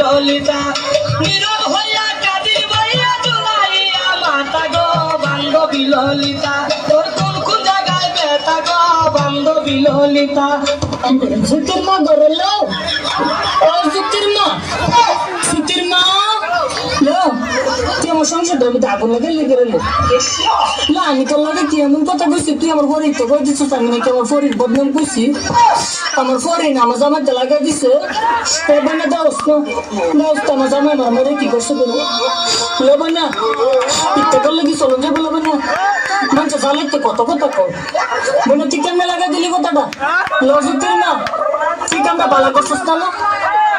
ললিতা। নীরব হইয়া কাঁদি বইয়া জুলাইয়া মাতা গো, বান্ধবী ললিতা। তোর কোন কোন জায়গায় বেটা গো? বান্ধবী ললিতা। সুতির মা গরলো ও সুতির মা সুতির মা লো তুই আমার সংসার ধরবি তা আগুন লাগে লেগে রেলো না, আমি তোর লাগে কি এমন কথা কইছি? তুই আমার ফরিদ তো কই দিছিস? আমি নাকি আমার ফরিদ বদনাম কইছি। আমার ফরিদ আমার জামাইতে লাগাই দিছে। এবার না দাওস না। দাওস তো আমার জামাই আমার মরে কি করছে বলো? লেবা না ইত্যা করলে কি চলন যাব লেবা না মানুষ চালাইতে কত কথা কর বলে কেমনে লাগাই দিলি কথাটা? লজুতির না? কেমন বালা করছিস না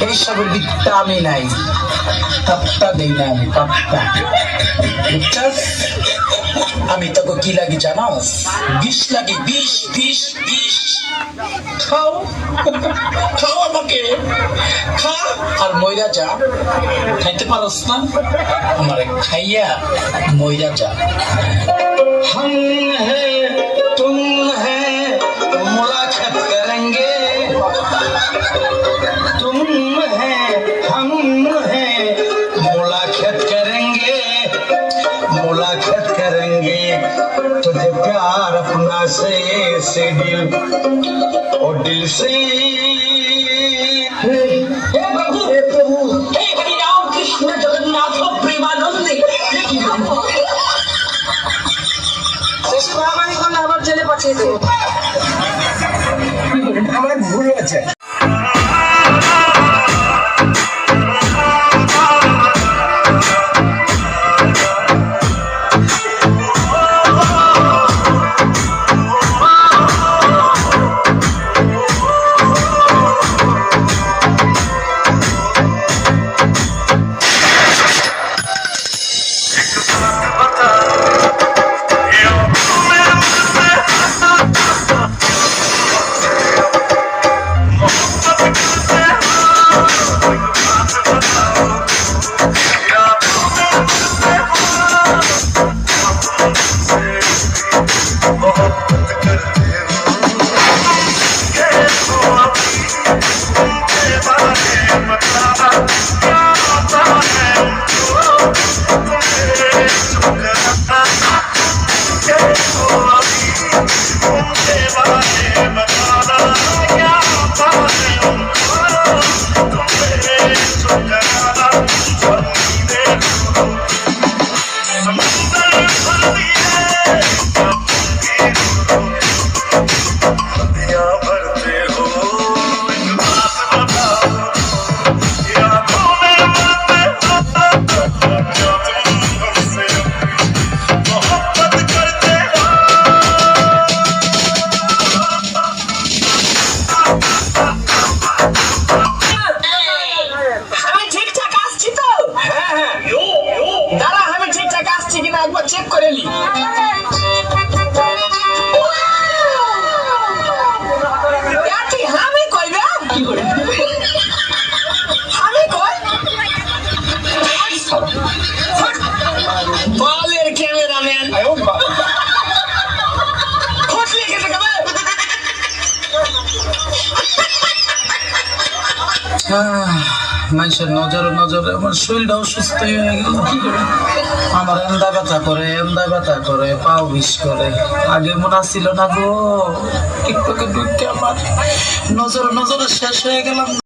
এইসবের বিদ্যা আমি নাই। তপ্তা দেই না আমি তপ্তা আমি তোকে কি লাগি জানো বিষ লাগি, বিষ বিষ বিষ। খাও। খাও আমাকে। খা আর ময়রা যা। খাইতে পারস না? আমার খাইয়া ময়রা যা। হম मुलाकात करेंगे। तुझे प्यार अपना से से दिल और दिल से। হ্যাঁ হ্যাঁ। দাঁড়া আমি ঠিকঠাক আসছি কিনা একবার চেক করে নি বলের ক্যামেরাম্যান। খুশলি খেতে খাবে মানুষের নজরে নজরে আমার শরীরটা অসুস্থ হয়ে গেল। কি করে আমার এন্দা ব্যথা করে এন্দা ব্যথা করে, পাও বিষ করে। আগে মনে ছিল না গো। টিকটকে ঢুকে আমার নজরে নজরে শেষ হয়ে গেলাম।